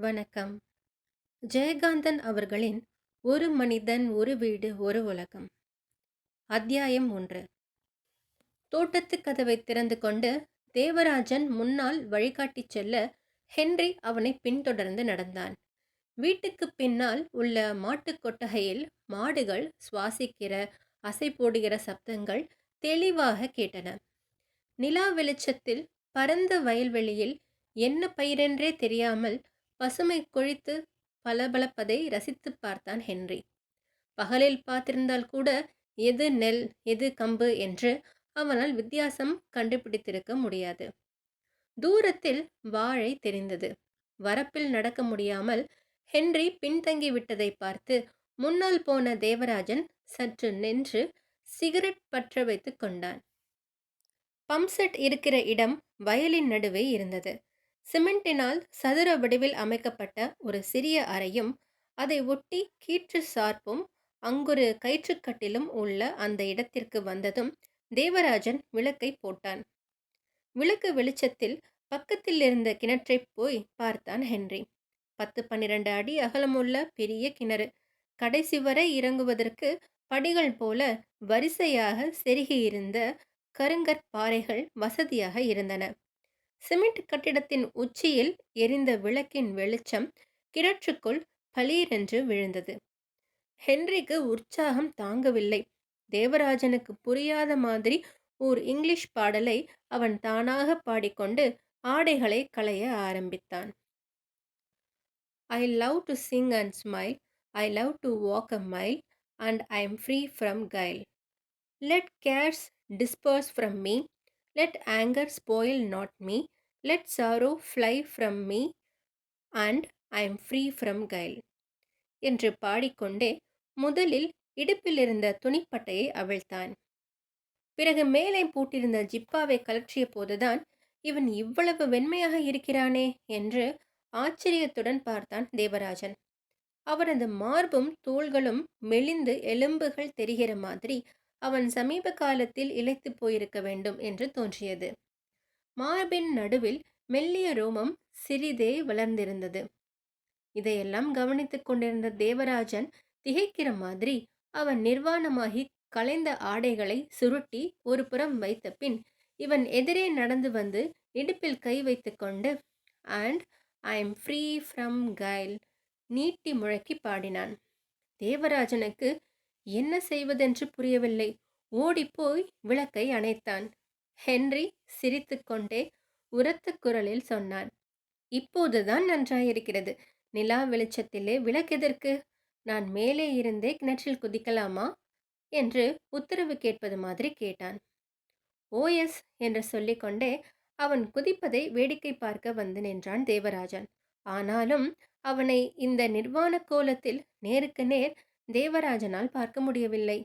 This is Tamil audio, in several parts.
வணக்கம். ஜெயகாந்தன் அவர்களின் ஒரு மனிதன் ஒரு வீடு ஒரு உலகம் அத்தியாயம் ஒன்று. தோட்டத்து கதவை திறந்து கொண்டு தேவராஜன் முன்னால் வழிகாட்டிச் செல்ல ஹென்றி அவனை பின்தொடர்ந்து நடந்தான். வீட்டுக்கு பின்னால் உள்ள மாட்டுக் கொட்டகையில் மாடுகள் சுவாசிக்கிற அசை போடுகிற சப்தங்கள் தெளிவாக கேட்டன. நிலா வெளிச்சத்தில் பரந்த வயல்வெளியில் என்ன பயிரென்றே தெரியாமல் பசுமை கொழித்து பளபளப்பதை ரசித்துப் பார்த்தான் ஹென்றி. பகலில் பார்த்திருந்தால் கூட எது நெல் எது கம்பு என்று அவனால் வித்தியாசம் கண்டுபிடித்திருக்க முடியாது. தூரத்தில் வாழை தெரிந்தது. வரப்பில் நடக்க முடியாமல் ஹென்றி பின்தங்கி விட்டதை பார்த்து முன்னால் போன தேவராஜன் சற்று நின்று சிகரெட் பற்ற வைத்து கொண்டான். பம்ப்செட் இருக்கிற இடம் வயலின் நடுவே இருந்தது. சிமெண்டினால் சதுர வடிவில் அமைக்கப்பட்ட ஒரு சிறிய அறையும் அதை ஒட்டி கீற்று சார்பும் அங்கொரு கயிற்றுக்கட்டிலும் உள்ள அந்த இடத்திற்கு வந்ததும் தேவராஜன் விளக்கை போட்டான். விளக்கு வெளிச்சத்தில் பக்கத்தில் இருந்த கிணற்றை போய் பார்த்தான் ஹென்றி. பத்து பன்னிரண்டு அடி அகலமுள்ள பெரிய கிணறு. கடைசி வரை இறங்குவதற்கு படிகள் போல வரிசையாக செருகியிருந்த கருங்கற்பாறைகள் வசதியாக இருந்தன. சிமெண்ட் கட்டிடத்தின் உச்சியில் எரிந்த விளக்கின் வெளிச்சம் கிணற்றுக்குள் பலீரென்று விழுந்தது. ஹென்றிக்கு உற்சாகம் தாங்கவில்லை. தேவராஜனுக்கு புரியாத மாதிரி ஓர் இங்கிலீஷ் பாடலை அவன் தானாக பாடிக்கொண்டு ஆடைகளை களைய ஆரம்பித்தான். I love to sing and smile I love to walk a mile and I am free from guile let cares disperse from me let anger spoil not me let sorrow fly from me and I am free from guile என்று பாடிக்கொண்டே முதலில் இடுப்பில் இருந்த துணிப்பட்டையை அவிழ்த்தான். பிறகு மேலே பூட்டிருந்த ஜிப்பாவை கலற்றிய போதுதான் இவன் இவ்வளவு வெண்மையாக இருக்கிறானே என்று ஆச்சரியத்துடன் பார்த்தான் தேவராஜன். அவனது மார்பும் தோள்களும் மெலிந்து எலும்புகள் தெரிகிற மாதிரி அவன் சமீப காலத்தில் இழைத்து போயிருக்க வேண்டும் என்று தோன்றியது. மார்பின் நடுவில் மெல்லிய ரோமம் சிறிதே வளர்ந்திருந்தது. இதையெல்லாம் கவனித்துக் கொண்டிருந்த தேவராஜன் திகைக்கிற மாதிரி அவன் நிர்வாணமாகி கலைந்த ஆடைகளை சுருட்டி ஒரு புறம் வைத்த பின் இவன் எதிரே நடந்து வந்து இடுப்பில் கை வைத்து கொண்டு and I am free from guile நீட்டி முழக்கி பாடினான். தேவராஜனுக்கு என்ன செய்வதென்று புரியவில்லை. ஓடிப்போய் விளக்கை அணைத்தான். ஹென்றி சிரித்துக்கொண்டே உரத்த குரலில் சொன்னான் இப்போதுதான் நன்றாயிருக்கிறது. நிலா வெளிச்சத்திலே விளக்கெதற்கு நான் மேலே இருந்தே கிணற்றில் குதிக்கலாமா? என்று உத்தரவு கேட்பது மாதிரி கேட்டான். ஓஎஸ் என்று சொல்லிக்கொண்டே அவன் குதிப்பதை வேடிக்கை பார்க்க வந்து நின்றான் தேவராஜன். ஆனாலும் அவனை இந்த நிர்வாண கோலத்தில் நேருக்கு நேர் தேவராஜனால் பார்க்க முடியவில்லை.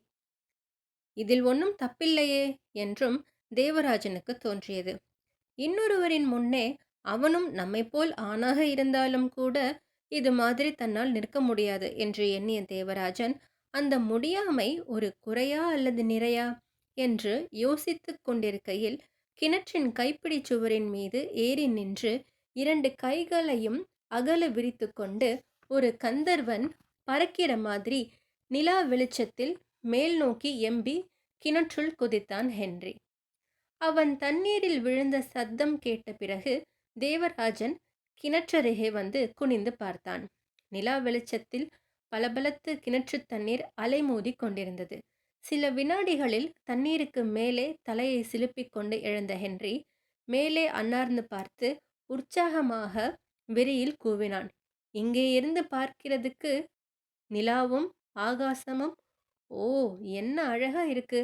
இதில் ஒன்றும் தப்பில்லையே என்றும் தேவராஜனுக்கு தோன்றியது. இன்னொருவரின் முன்னே அவனும் நம்மைப்போல் ஆணாக இருந்தாலும் கூட இது மாதிரி தன்னால் நிற்க முடியாது என்று எண்ணிய தேவராஜன் அந்த முடியாமை ஒரு குறையா அல்லது நிறையா என்று யோசித்துக் கொண்டிருக்கையில் கிணற்றின் கைப்பிடி சுவரின் மீது ஏறி நின்று இரண்டு கைகளையும் அகல விரித்து கொண்டு ஒரு கந்தர்வன் பறக்கிற மாதிரி நிலா வெளிச்சத்தில் மேல் நோக்கி எம்பி கிணற்றுள் குதித்தான் ஹென்றி. அவன் தண்ணீரில் விழுந்த சத்தம் கேட்ட பிறகு தேவராஜன் கிணற்றருகே வந்து குனிந்து பார்த்தான். நிலா வெளிச்சத்தில் பலபலத்து கிணற்று தண்ணீர் அலைமோதி கொண்டிருந்தது. சில வினாடிகளில் தண்ணீருக்கு மேலே தலையை சிலுப்பிக் கொண்டு எழுந்த ஹென்றி மேலே அன்னார்ந்து பார்த்து உற்சாகமாக வெறியில் கூவினான். இங்கே இருந்து பார்க்கிறதுக்கு நிலாவும் ஆகாசமும். ஓ என்ன அழகா இருக்கு.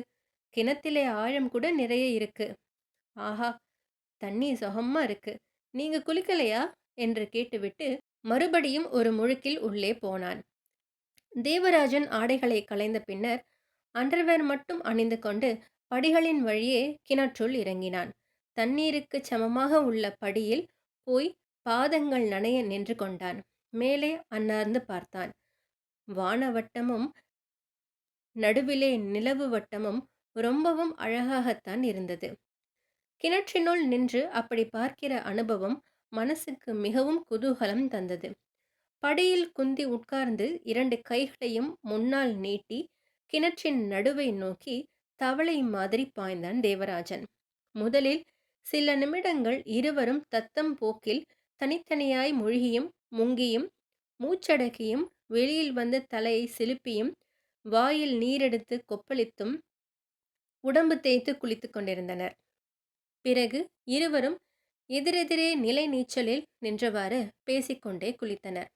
கிணத்திலே ஆழம் கூட நிறைய இருக்கு. ஆஹா தண்ணி சுகமா இருக்கு. நீங்க குளிக்கலையா? என்று கேட்டுவிட்டு மறுபடியும் ஒரு முழுக்கில் உள்ளே போனான். தேவராஜன் ஆடைகளை களைந்த பின்னர் அண்டர்வேர் மட்டும் அணிந்து கொண்டு படிகளின் வழியே கிணற்றுள் இறங்கினான். தண்ணீருக்கு சமமாக உள்ள படியில் போய் பாதங்கள் நனைய நின்று கொண்டான். மேலே அன்னார்ந்து பார்த்தான். வானவட்டமும் நடுவிலே நிலவு வட்டமும் ரொம்பவும் அழகாகத்தான் இருந்தது. கிணற்றினுள் நின்று அப்படி பார்க்கிற அனுபவம் மனசுக்கு மிகவும் குதூகலம் தந்தது. படியில் குந்தி உட்கார்ந்து இரண்டு கைகளையும் முன்னால் நீட்டி கிணற்றின் நடுவை நோக்கி தவளை மாதிரி பாய்ந்தான் தேவராஜன். முதலில் சில நிமிடங்கள் இருவரும் தத்தம் போக்கில் தனித்தனியாய் மூழ்கியும் முங்கியும் மூச்சடக்கியும் வெளியில் வந்து தலையை சிலுப்பியும் வாயில் நீரெடுத்து கொப்பளித்தும் உடம்பு தேய்த்து குளித்துக் கொண்டிருந்தனர். பிறகு இருவரும் எதிரெதிரே நிலை நீச்சலில் நின்றவாறு பேசிக்கொண்டே குளித்தனர்.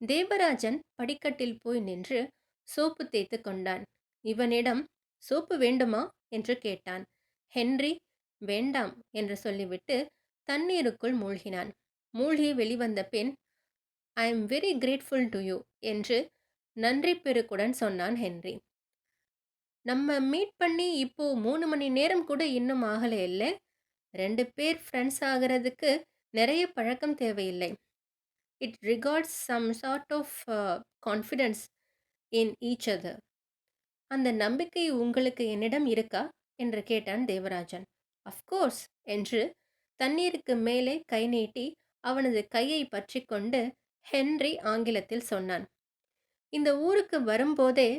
தேவராஜன் படிக்கட்டில் போய் நின்று சோப்பு தேய்த்து கொண்டான். இவனிடம் சோப்பு வேண்டுமா? என்று கேட்டான். ஹென்றி வேண்டாம் என்று சொல்லிவிட்டு தண்ணீருக்குள் மூழ்கினான். மூழ்கி வெளிவந்த பின் I am very grateful to you என்று நன்றி பெருக்குடன் சொன்னான் ஹென்றி. நம்ம மீட் பண்ணி இப்போ மூணு மணி நேரம் கூட இன்னும் ஆகலை இல்லை ரெண்டு பேர் ஃப்ரெண்ட்ஸ் ஆகிறதுக்கு நிறைய பழக்கம் தேவையில்லை. It regards some sort of confidence in each other அந்த நம்பிக்கை உங்களுக்கு என்னிடம் இருக்கா? என்று கேட்டான் தேவராஜன். அஃப்கோர்ஸ் என்று தண்ணீருக்கு மேலே கை நீட்டி அவனது கையை பற்றி கொண்டு ஹென்றி ஆங்கிலத்தில் சொன்னான். இந்த ஊருக்கு வரும்போதே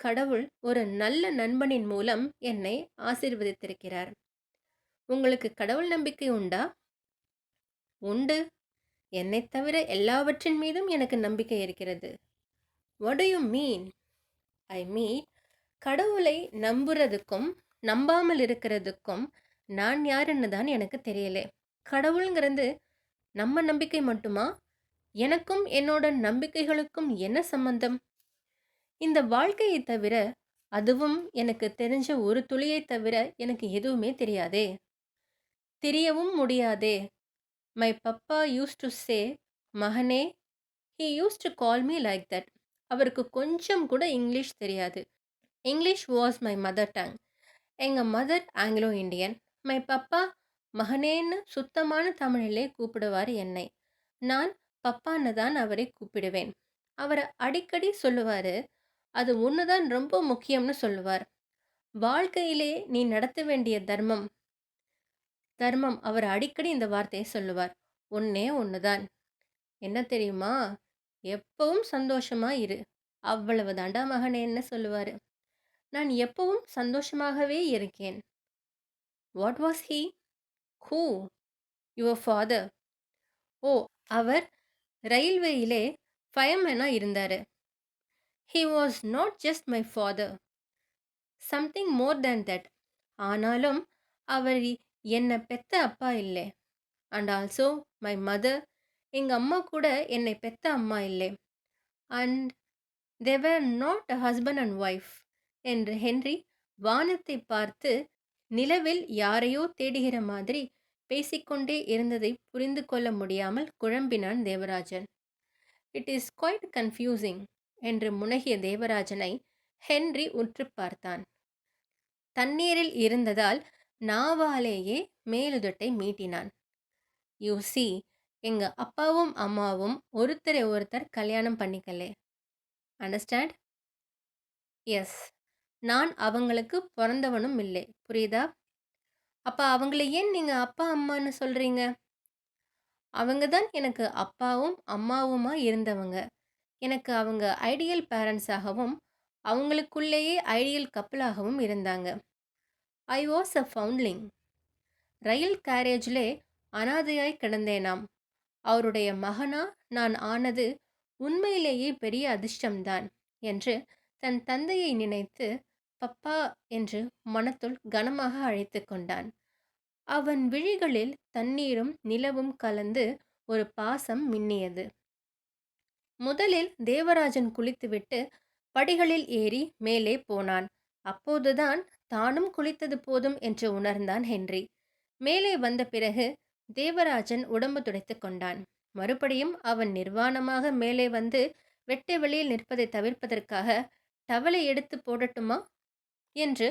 கடவுள் ஒரு நல்ல நண்பனின் மூலம் என்னை ஆசீர்வதித்திருக்கிறார். உங்களுக்கு கடவுள் நம்பிக்கை உண்டா? உண்டு. என்னை தவிர எல்லாவற்றின் மீதும் எனக்கு நம்பிக்கை இருக்கிறது. வாட் யூ மீன் ஐ மீன் கடவுளை நம்புறதுக்கும் நம்பாமல் இருக்கிறதுக்கும் நான் யாருன்னு தான் எனக்கு தெரியல. கடவுளுங்கிறது நம்ம நம்பிக்கை மட்டுமா? எனக்கும் என்னோட நம்பிக்கைகளுக்கும் என்ன சம்பந்தம்? இந்த வாழ்க்கையை தவிர அதுவும் எனக்கு தெரிஞ்ச ஒரு துளியை தவிர எனக்கு எதுவுமே தெரியாதே? தெரியவும் முடியாதே? My papa used to say மகனே he used to call me like that அவருக்கு கொஞ்சம் கூட இங்கிலீஷ் தெரியாது. English was my mother tongue எங்கள் mother Anglo Indian my papa மகனேன்னு சுத்தமான தமிழிலே கூப்பிடுவார் என்னை. நான் பப்பான்னு தான் அவரை கூப்பிடுவேன். அவர் அடிக்கடி சொல்லுவார் அது ஒன்று தான் ரொம்ப முக்கியம்னு சொல்லுவார். வாழ்க்கையிலே நீ நடத்த வேண்டிய தர்மம் தர்மம். அவர் அடிக்கடி இந்த வார்த்தையை சொல்லுவார் ஒன்னே ஒன்று தான் என்ன தெரியுமா? எப்பவும் சந்தோஷமா இரு. அவ்வளவு தாண்டா மகனேன்னு சொல்லுவார். நான் எப்பவும் சந்தோஷமாகவே இருக்கேன். What was he who your father oh அவர் ரயில்வேயிலே ஃபயர்மேனாக இருந்தார். He was not just my father something more than that ஆனாலும் அவர் என்னை பெத்த அப்பா இல்லை. அண்ட் ஆல்சோ மை மதர் எங்கள் அம்மா கூட என்னை பெத்த அம்மா இல்லை. And they were not a husband and wife என்று ஹென்றி வானத்தை பார்த்து நிலவில் யாரையோ தேடுகிற மாதிரி பேசிக்கொண்டே இருந்ததை புரிந்து கொள்ள முடியாமல் குழம்பினான் Devarajan. It is quite confusing என்று முனகிய தேவராஜனை ஹென்றி உற்று பார்த்தான். தண்ணீரில் இருந்ததால் நாவாலேயே மேலுதட்டை மீட்டினான். யூ சி எங்க அப்பாவும் அம்மாவும் ஒருத்தரை ஒருத்தர் கல்யாணம் பண்ணிக்கலே. அண்டர்ஸ்டாண்ட்? எஸ் நான் அவங்களுக்கு பிறந்தவனும் இல்லை. புரியுதா? அப்போ அவங்கள ஏன் நீங்கள் அப்பா அம்மான்னு சொல்கிறீங்க அவங்க தான் எனக்கு அப்பாவும் அம்மாவுமா இருந்தவங்க. எனக்கு அவங்க ஐடியல் பேரண்ட்ஸாகவும் அவங்களுக்குள்ளேயே ஐடியல் கப்பலாகவும் இருந்தாங்க. I was a foundling. Rail கேரேஜிலே அனாதையாய் கிடந்தேனாம். அவருடைய மகனா நான் ஆனது உண்மையிலேயே பெரிய அதிர்ஷ்டம்தான் என்று தன் தந்தையை நினைத்து பப்பா என்று மனத்துள் கனமாக அழைத்து கொண்டான். அவன் விழிகளில் தண்ணீரும் நிலவும் கலந்து ஒரு பாசம் மின்னியது. முதலில் தேவராஜன் குளித்துவிட்டு படிகளில் ஏறி மேலே போனான். அப்போதுதான் தானும் குளித்தது போதும் என்று உணர்ந்தான் ஹென்றி. மேலே வந்த பிறகு தேவராஜன் உடம்பு துடைத்து கொண்டான். மறுபடியும் அவன் நிர்வாணமாக மேலே வந்து வெட்டை வெளியில் நிற்பதை தவிர்ப்பதற்காக டவலை எடுத்து போடட்டுமா? என்று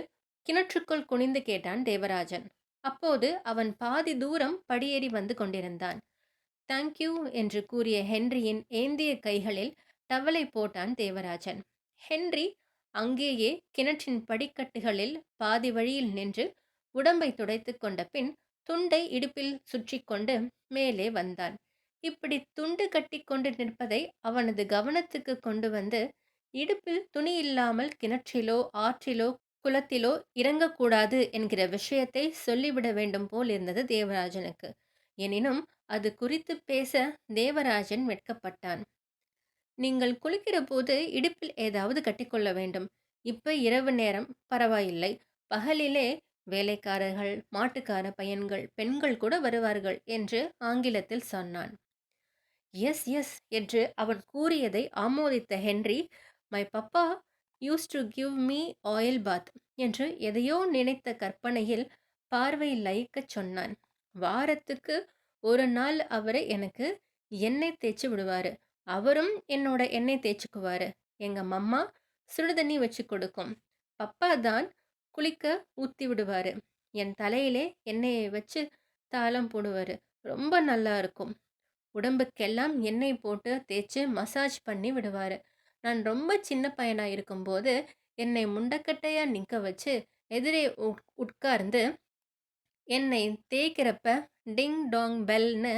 கிணற்றுக்குள் குனிந்து கேட்டான் தேவராஜன். அப்போது அவன் பாதி தூரம் படியேறி வந்து கொண்டிருந்தான். தேங்க்யூ என்று கூறிய ஹென்ரியின் ஏந்திய கைகளில் டவலை போட்டான் தேவராஜன். ஹென்றி அங்கேயே கிணற்றின் படிக்கட்டுகளில் பாதி வழியில் நின்று உடம்பை துடைத்து கொண்ட பின் துண்டை இடுப்பில் சுற்றி கொண்டு மேலே வந்தான். இப்படி துண்டு கட்டி கொண்டு நிற்பதை அவனது கவனத்துக்கு கொண்டு வந்து இடுப்பில் துணி இல்லாமல் கிணற்றிலோ ஆற்றிலோ குளத்திலோ இறங்கக்கூடாது என்கிற விஷயத்தை சொல்லிவிட வேண்டும் போல் இருந்தது தேவராஜனுக்கு. எனினும் அது குறித்து பேச தேவராஜன் வெட்கப்பட்டான். நீங்கள் குளிக்கிற போது இடுப்பில் ஏதாவது கட்டிக்கொள்ள வேண்டும். இப்ப இரவு நேரம் பரவாயில்லை. பகலிலே வேலைக்காரர்கள் மாட்டுக்கார பையன்கள் பெண்கள் கூட வருவார்கள் என்று ஆங்கிலத்தில் சொன்னான். எஸ் எஸ் என்று அவன் கூறியதை ஆமோதித்த Henry my papa used to give me oil bath என்று எதையோ நினைத்த கற்பனையில் பார்வை லயிக்கச் சொன்னான். வாரத்துக்கு ஒரு நாள் அவரை எனக்கு எண்ணெய் தேய்ச்சி விடுவார். அவரும் என்னோட எண்ணெய் தேய்ச்சிக்குவார். எங்கள் மம்மா சுடுதண்ணி வச்சு கொடுக்கும். பப்பா தான் குளிக்க ஊற்றி விடுவார். என் தலையிலே எண்ணெயை வச்சு தாளம் போடுவார். ரொம்ப நல்லா இருக்கும். உடம்புக்கெல்லாம் எண்ணெய் போட்டு தேய்ச்சி மசாஜ் பண்ணி விடுவார். நான் ரொம்ப சின்ன பையனாக இருக்கும்போது என்னை முண்டக்கட்டையாக நிற்க வச்சு எதிரே உட்கார்ந்து என்னை தேய்க்கிறப்ப டிங் டாங் பெல்னு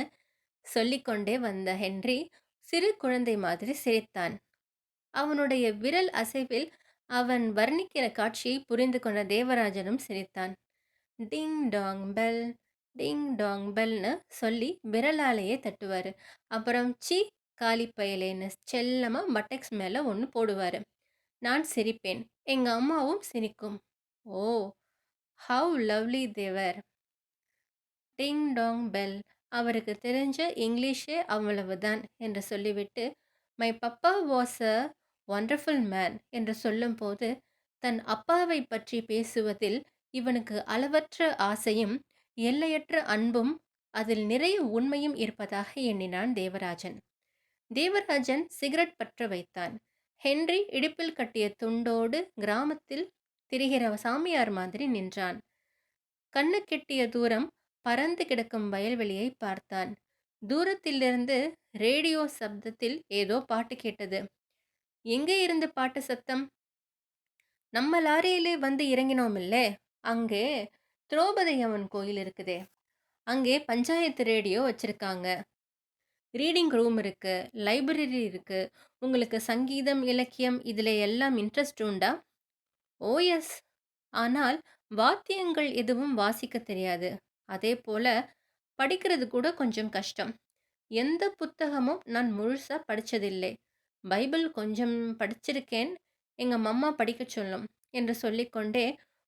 சொல்லிக்கொண்டே வந்த ஹென்றி சிறு குழந்தை மாதிரி சிரித்தான். அவனுடைய விரல் அசைவில் அவன் வர்ணிக்கிற காட்சியை புரிந்து கொண்ட தேவராஜனும் சிரித்தான். Ding dong bell ding dong பெல்னு சொல்லி விரலாலேயே தட்டுவார். அப்புறம் சி காலி செல்லமாக பட்டெக்ஸ் மேலே ஒன்று போடுவார். நான் சிரிப்பேன். எங்கள் அம்மாவும் சிரிக்கும். ஓ how lovely Devar ding dong bell அவருக்கு தெரிஞ்ச இங்கிலீஷே அவ்வளவுதான் என்று சொல்லிவிட்டு my Papa was a wonderful man என்று சொல்லும்போது தன் அப்பாவை பற்றி பேசுவதில் இவனுக்கு அளவற்ற ஆசையும் எல்லையற்ற அன்பும் அதில் நிறைய உண்மையும் இருப்பதாக எண்ணினான் தேவராஜன். தேவராஜன் சிகரெட் பற்ற வைத்தான். ஹென்றி இடுப்பில் கட்டிய துண்டோடு கிராமத்தில் திரிகிற சாமியார் மாதிரி நின்றான். கண்ணு கெட்டிய தூரம் பறந்து கிடக்கும் வயல்வெளியை பார்த்தான். தூரத்திலிருந்து ரேடியோ சப்தத்தில் ஏதோ பாட்டு கேட்டது. எங்கே இருந்து பாட்டு சத்தம்? நம்ம லாரியிலே வந்து இறங்கினோமில்லே. அங்கே திரௌபதி அம்மன் கோயில் இருக்குதே. அங்கே பஞ்சாயத்து ரேடியோ வச்சுருக்காங்க. ரீடிங் ரூம் இருக்குது லைப்ரரி இருக்குது உங்களுக்கு சங்கீதம் இலக்கியம் இதில் எல்லாம் இன்ட்ரெஸ்ட் உண்டா? Oh yes. ஆனால் வாத்தியங்கள் எதுவும் வாசிக்க தெரியாது. அதே போல் படிக்கிறது கூட கொஞ்சம் கஷ்டம். எந்த புத்தகமும் நான் முழுசாக படித்ததில்லை பைபிள் கொஞ்சம் படிச்சிருக்கேன் எங்கள் மம்மா படிக்க சொல்லும் என்று சொல்லிக்கொண்டே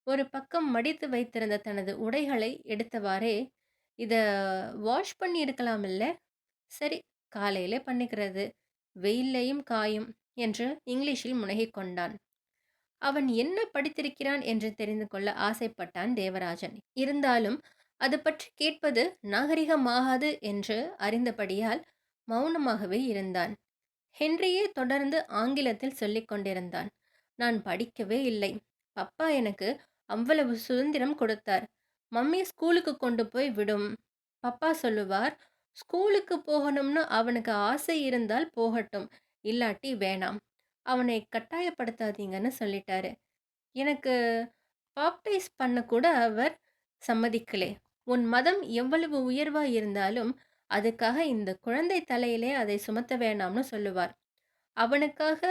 ஒரு பக்கம் மடித்து வைத்திருந்த தனது உடைகளை எடுத்தவாறே இதை வாஷ் பண்ணி இருக்கலாம் இல்லை சரி காலையிலே பண்ணிக்கிறது. வெயில்லையும் காயும் என்று இங்கிலீஷில் முனகிக் கொண்டான். அவன் என்ன படித்திருக்கிறான் என்று தெரிந்து கொள்ள ஆசைப்பட்டான் தேவராஜன். இருந்தாலும் அது பற்றி கேட்பது நாகரிகமாகாது என்று அறிந்தபடியால் மௌனமாகவே இருந்தான். ஹென்ரியே தொடர்ந்து ஆங்கிலத்தில் சொல்லிக் கொண்டிருந்தான். நான் படிக்கவே இல்லை. பப்பா எனக்கு அவ்வளவு சுதந்திரம் கொடுத்தார். மம்மி ஸ்கூலுக்கு கொண்டு போய் விடும். பப்பா சொல்லுவார் ஸ்கூலுக்கு போகணும்னு அவனுக்கு ஆசை இருந்தால் போகட்டும். இல்லாட்டி வேணாம். அவனை கட்டாயப்படுத்தாதீங்கன்னு சொல்லிட்டாரு. எனக்கு பாப்டைஸ் பண்ண கூட அவர் சம்மதிக்கலே. உன் மதம் எவ்வளவு உயர்வா இருந்தாலும் அதுக்காக இந்த குழந்தை தலையிலே அதை சுமத்த வேணாம்னு சொல்லுவார். அவனுக்காக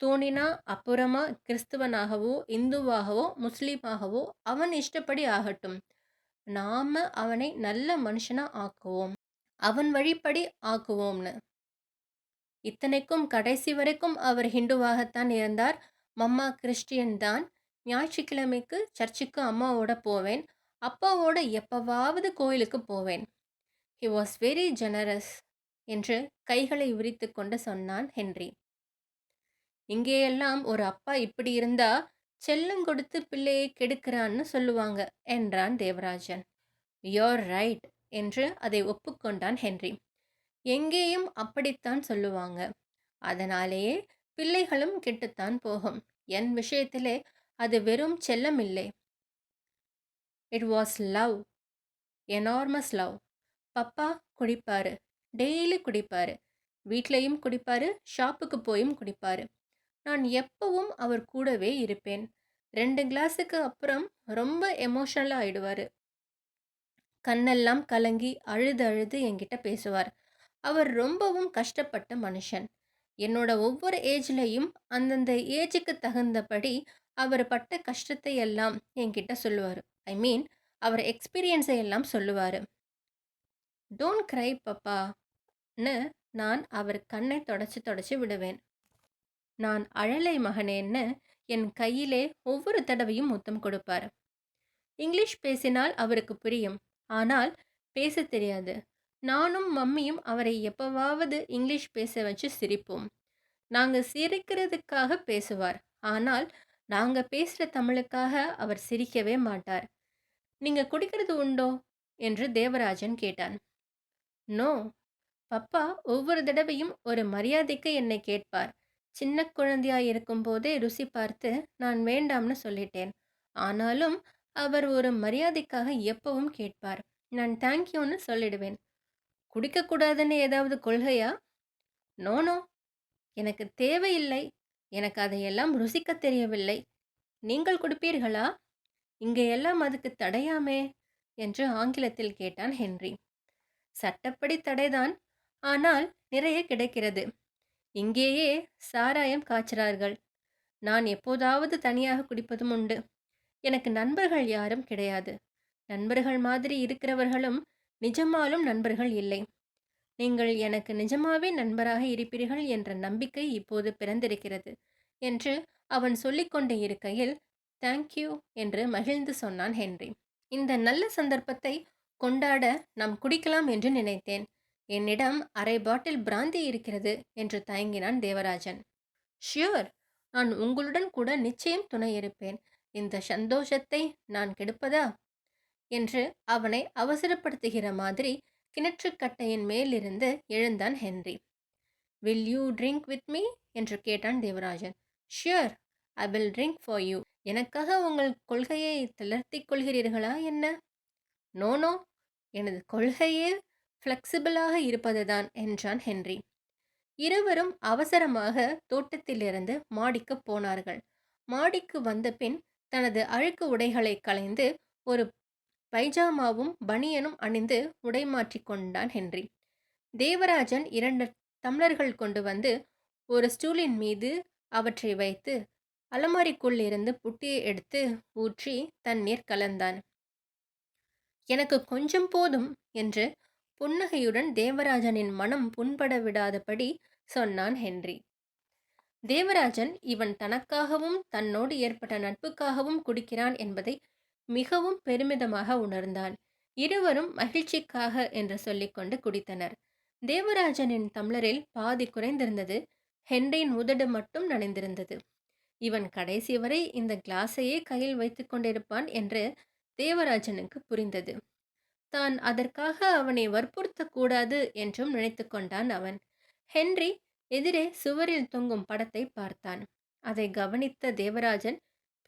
தோணினா அப்புறமா கிறிஸ்துவனாகவோ இந்துவாகவோ முஸ்லீமாகவோ அவன் இஷ்டப்படி ஆகட்டும். நாம அவனை நல்ல மனுஷனா ஆக்குவோம். அவன் வழிப்படி ஆக்குவோம்னு. இத்தனைக்கும் கடைசி வரைக்கும் அவர் ஹிந்துவாகத்தான் இருந்தார். மம்மா கிறிஸ்டியன் தான். ஞாயிற்றுக்கிழமைக்கு சர்ச்சுக்கு அம்மாவோட போவேன். அப்பாவோட எப்பவாவது கோயிலுக்கு போவேன். ஹி வாஸ் வெரி ஜெனரஸ் என்று கைகளை விரித்து கொண்டு சொன்னான் ஹென்றி. இங்கேயெல்லாம் ஒரு அப்பா இப்படி இருந்தா செல்லம் கொடுத்து பிள்ளையை கெடுக்கிறான்னு சொல்லுவாங்க என்றான் தேவராஜன். யோர் ரைட் என்று அதை ஒப்புக்கொண்டான் ஹென்றி. எங்கேயும் அப்படித்தான் சொல்லுவாங்க. அதனாலேயே பிள்ளைகளும் கெட்டுத்தான் போகும். என் விஷயத்திலே அது வெறும் செல்லம் இல்லை it was love enormous love papa குடிப்பாரு. Daily குடிப்பாரு. வீட்லேயும் குடிப்பாரு ஷாப்புக்கு போயும் குடிப்பாரு. நான் எப்பவும் அவர் கூடவே இருப்பேன். ரெண்டு கிளாஸுக்கு அப்புறம் ரொம்ப எமோஷனலாக ஆயிடுவார். கண்ணெல்லாம் கலங்கி அழுது அழுது என்கிட்ட பேசுவார். அவர் ரொம்பவும் கஷ்டப்பட்ட மனுஷன். என்னோட ஒவ்வொரு ஏஜ்லேயும் அந்தந்த ஏஜுக்கு தகுந்தபடி அவர் பட்ட கஷ்டத்தை எல்லாம் என்கிட்ட சொல்லுவார். ஐ மீன் அவர் எக்ஸ்பீரியன்ஸை எல்லாம் சொல்லுவார். டோன்ட் க்ரை பப்பான்னு நான் அவர் கண்ணை தொடச்சி தொடச்சி விடுவேன். நான் அழலை மகனேன்னு என் கையிலே ஒவ்வொரு தடவையும் முத்தம் கொடுப்பார். இங்கிலீஷ் பேசினால் அவருக்கு புரியும். ஆனால் பேச தெரியாது. நானும் மம்மியும் அவரை எப்பவாவது இங்கிலீஷ் பேச வச்சு சிரிப்போம். நாங்கள் சிரிக்கிறதுக்காக பேசுவார். ஆனால் நாங்கள் பேசுகிற தமிழுக்காக அவர் சிரிக்கவே மாட்டார். நீங்கள் குடிக்கிறது உண்டோ? என்று தேவராஜன் கேட்டான். நோ. பப்பா ஒவ்வொரு தடவையும் ஒரு மரியாதைக்கு என்னை கேட்பார். சின்ன குழந்தையாய் இருக்கும்போதே ருசி பார்த்து நான் வேண்டாம்னு சொல்லிட்டேன். ஆனாலும் அவர் ஒரு மரியாதைக்காக எப்பவும் கேட்பார். நான் தேங்க்யூன்னு சொல்லிடுவேன். குடிக்கக்கூடாதுன்னு ஏதாவது கொள்கையா? நோனோ எனக்கு தேவையில்லை. எனக்கு அதையெல்லாம் ருசிக்க தெரியவில்லை. நீங்கள் குடிப்பீர்களா? இங்கே எல்லாம் அதுக்கு தடையாமே என்று ஆங்கிலத்தில் கேட்டான் ஹென்றி. சட்டப்படி தடைதான். ஆனால் நிறைய கிடைக்கிறது. இங்கேயே சாராயம் காய்ச்சிறார்கள். நான் எப்போதாவது தனியாக குடிப்பதும் உண்டு. எனக்கு நண்பர்கள் யாரும் கிடையாது. நண்பர்கள் மாதிரி இருக்கிறவர்களும் நிஜமாலும் நண்பர்கள் இல்லை. நீங்கள் எனக்கு நிஜமாவே நண்பராக இருப்பீர்கள் என்ற நம்பிக்கை இப்போது பிறந்திருக்கிறது என்று அவன் சொல்லிக்கொண்டே இருக்கையில் தேங்க்யூ என்று மகிழ்ந்து சொன்னான் ஹென்றி. இந்த நல்ல சந்தர்ப்பத்தை கொண்டாட நாம் குடிக்கலாம் என்று நினைத்தேன். என்னிடம் அரை பாட்டில் பிராந்தி இருக்கிறது என்று தயங்கினான் தேவராஜன். ஷியோர் நான் உங்களுடன் கூட நிச்சயம் துணை இருப்பேன். இந்த சந்தோஷத்தை நான் கெடுப்பதா? என்று அவனை அவசரப்படுத்துகிற மாதிரி கிணற்றுக்கட்டையின் மேலிருந்து எழுந்தான் Henry. Will you drink with me என்று கேட்டான் Devarajan. Sure I will drink for you எனக்காக உங்கள் கொள்கையை தளர்த்திக் கொள்கிறீர்களா என்ன? நோ நோ எனது கொள்கையே ஃப்ளெக்சிபிளாக இருப்பதுதான் என்றான் ஹென்றி. இருவரும் அவசரமாக தோட்டத்திலிருந்து மாடிக்கு போனார்கள். மாடிக்கு வந்த பின் தனது அழுக்கு உடைகளை களைந்து ஒரு பைஜாமாவும் பனியனும் அணிந்து உடை மாற்றிக் கொண்டான் ஹென்றி. தேவராஜன் இரண்டு தமிழர்கள் கொண்டு வந்து ஒரு ஸ்டூலின் மீது அவற்றை வைத்து அலமாரிக்குள் இருந்து புட்டியை எடுத்து ஊற்றி தண்ணீர் கலந்தான். எனக்கு கொஞ்சம் போதும் என்று புன்னகையுடன் தேவராஜனின் மனம் புண்பட விடாதபடி சொன்னான் ஹென்றி. தேவராஜன் இவன் தனக்காகவும் தன்னோடு ஏற்பட்ட நட்புக்காகவும் குடிக்கிறான் என்பதை மிகவும் பெருமிதமாக உணர்ந்தான். இருவரும் மகிழ்ச்சிக்காக என்று சொல்லிக்கொண்டு குடித்தனர். தேவராஜனின் தம்ளரில் பாதி குறைந்திருந்தது. ஹென்ரியின் உதடு மட்டும் நனைந்திருந்தது. இவன் கடைசி வரை இந்த கிளாஸையே கையில் வைத்து கொண்டிருப்பான் என்று தேவராஜனுக்கு புரிந்தது. தான் அதற்காக அவனை வற்புறுத்தக்கூடாது என்றும் நினைத்து கொண்டான் அவன். ஹென்றி எதிரே சுவரில் தொங்கும் படத்தை பார்த்தான். அதை கவனித்த தேவராஜன்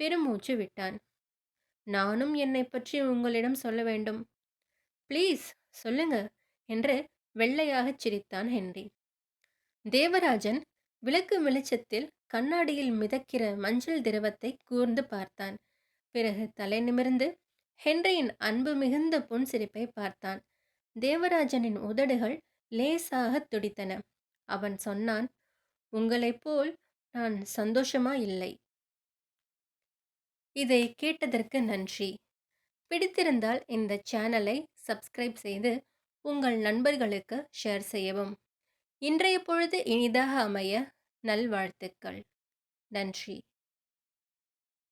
பெருமூச்சு விட்டான். நானும் என்னை பற்றி உங்களிடம் சொல்ல வேண்டும். ப்ளீஸ் சொல்லுங்க என்று வெள்ளையாகச் சிரித்தான் ஹென்றி. தேவராஜன் விளக்கு வெளிச்சத்தில் கண்ணாடியில் மிதக்கிற மஞ்சள் திரவத்தை கூர்ந்து பார்த்தான். பிறகு தலை நிமிர்ந்து ஹென்ரியின் அன்பு மிகுந்த புன்சிரிப்பை பார்த்தான். தேவராஜனின் உதடுகள் லேசாக துடித்தன. அவன் சொன்னான் உங்களைப் போல் நான் சந்தோஷமா இல்லை. இதை கேட்டதற்கு நன்றி. பிடித்திருந்தால் இந்த சேனலை சப்ஸ்கிரைப் செய்து உங்கள் நண்பர்களுக்கு ஷேர் செய்யவும். இன்றைய பொழுது இனிதாக அமைய நல்வாழ்த்துக்கள். நன்றி.